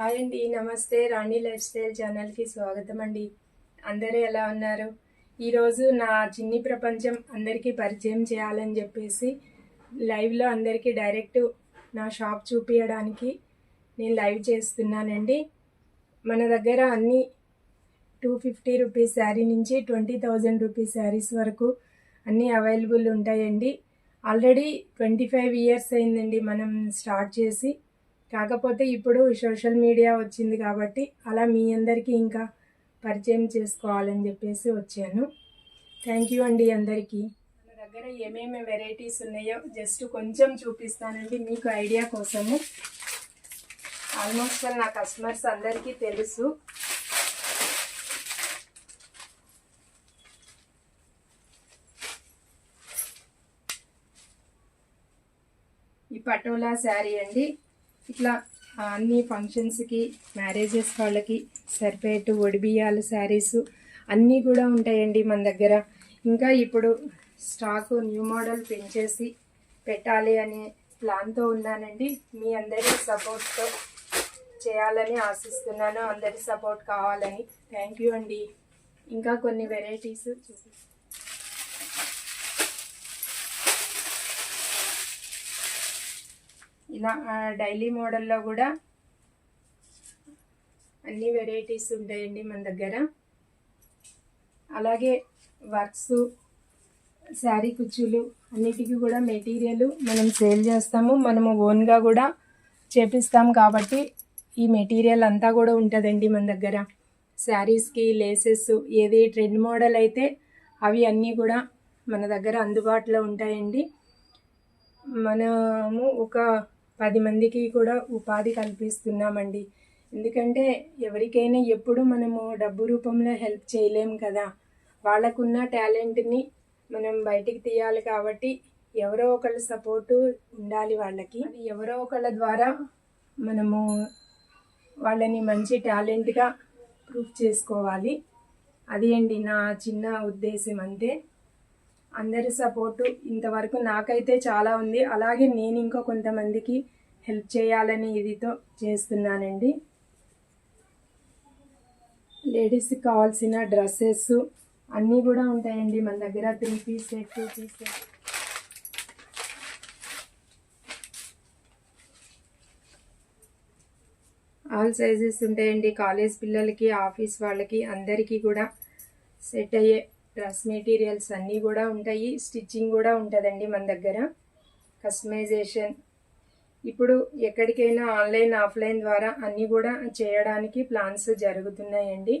Hi అండి నమస్తే. రాణి life style ఛానల్కి స్వాగతం అండి. అందరూ ఎలా ఉన్నారు? ఈరోజు నా చిన్ని ప్రపంచం అందరికీ పరిచయం చేయాలని చెప్పేసి లైవ్లో అందరికీ డైరెక్ట్ నా షాప్ చూపించడానికి నేను లైవ్ చేస్తున్నానండి. మన దగ్గర అన్ని టూ ఫిఫ్టీ రూపీస్ శారీ నుంచి ట్వంటీ థౌజండ్ రూపీస్ శారీస్ వరకు అన్నీ అవైలబుల్ ఉంటాయండి. ఆల్రెడీ ట్వంటీ ఫైవ్ ఇయర్స్ అయిందండి మనం స్టార్ట్ చేసి. కాకపోతే ఇప్పుడు సోషల్ మీడియా వచ్చింది కాబట్టి అలా మీ అందరికీ ఇంకా పరిచయం చేసుకోవాలని చెప్పేసి వచ్చాను. థ్యాంక్ యూ అండి అందరికీ. మన దగ్గర ఏమేమి వెరైటీస్ ఉన్నాయో జస్ట్ కొంచెం చూపిస్తానండి మీకు ఐడియా కోసము. ఆల్మోస్ట్ నా కస్టమర్స్ అందరికీ తెలుసు. ఈ పటోలా శారీ అండి. ఇట్లా అన్ని ఫంక్షన్స్కి మ్యారేజెస్ వాళ్ళకి సరిపోయేట్టు ఒడిబియ్యాలు శారీస్ అన్నీ కూడా ఉంటాయండి మన దగ్గర. ఇంకా ఇప్పుడు స్టాకు న్యూ మోడల్ పెంచేసి పెట్టాలి అనే ప్లాన్తో ఉన్నానండి. మీ అందరి సపోర్ట్తో చేయాలని ఆశిస్తున్నాను. అందరి సపోర్ట్ కావాలని. థ్యాంక్ యూ అండి. ఇంకా కొన్ని వెరైటీస్ చూపిస్తాను. ఇలా డైలీ మోడల్లో కూడా అన్ని వెరైటీస్ ఉంటాయండి మన దగ్గర. అలాగే వర్క్స్ శారీ కుచ్చులు అన్నిటికీ కూడా మెటీరియల్ మనం సేల్ చేస్తాము. మనము ఓన్గా కూడా చేపిస్తాం కాబట్టి ఈ మెటీరియల్ అంతా కూడా ఉంటుందండి మన దగ్గర. శారీస్కి లేసెస్ ఏది ట్రెండ్ మోడల్ అయితే అవి అన్నీ కూడా మన దగ్గర అందుబాటులో ఉంటాయండి. మనము ఒక పది మందికి కూడా ఉపాధి కల్పిస్తున్నామండి. ఎందుకంటే ఎవరికైనా ఎప్పుడు మనము డబ్బు రూపంలో హెల్ప్ చేయలేము కదా. వాళ్ళకున్న టాలెంట్ని మనం బయటికి తీయాలి కాబట్టి ఎవరో ఒకళ్ళ సపోర్టు ఉండాలి వాళ్ళకి. ఎవరో ఒకళ్ళ ద్వారా మనము వాళ్ళని మంచి టాలెంట్గా ప్రూఫ్ చేసుకోవాలి. అది అండి నా చిన్న ఉద్దేశం అంతే. అందరి సపోర్టు ఇంతవరకు నాకైతే చాలా ఉంది. అలాగే నేను ఇంకా కొంతమందికి హెల్ప్ చేయాలని ఇదితో చేస్తున్నానండి. లేడీస్కి కావాల్సిన డ్రెస్సెస్ అన్నీ కూడా ఉంటాయండి మన దగ్గర. Three piece set two piece set all sizes ఉంటాయండి. కాలేజ్ పిల్లలకి ఆఫీస్ వాళ్ళకి అందరికీ కూడా సెట్ అయ్యే డ్రెస్ మెటీరియల్స్ అన్నీ కూడా ఉంటాయి. స్టిచ్చింగ్ కూడా ఉంటుందండి మన దగ్గర. కస్టమైజేషన్. ఇప్పుడు ఎక్కడికైనా ఆన్లైన్ ఆఫ్లైన్ ద్వారా అన్నీ కూడా చేయడానికి ప్లాన్స్ జరుగుతున్నాయండి.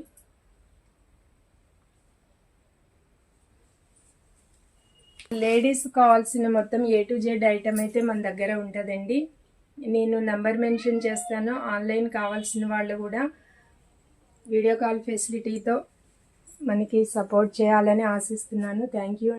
లేడీస్ కావాల్సిన మొత్తం ఏ టు జెడ్ ఐటమ్ అయితే మన దగ్గర ఉంటుందండి. నేను నంబర్ మెన్షన్ చేస్తాను. ఆన్లైన్ కావాల్సిన వాళ్ళు కూడా వీడియో కాల్ ఫెసిలిటీతో మనకి సపోర్ట్ చేయాలని ఆశిస్తున్నాను. Thank you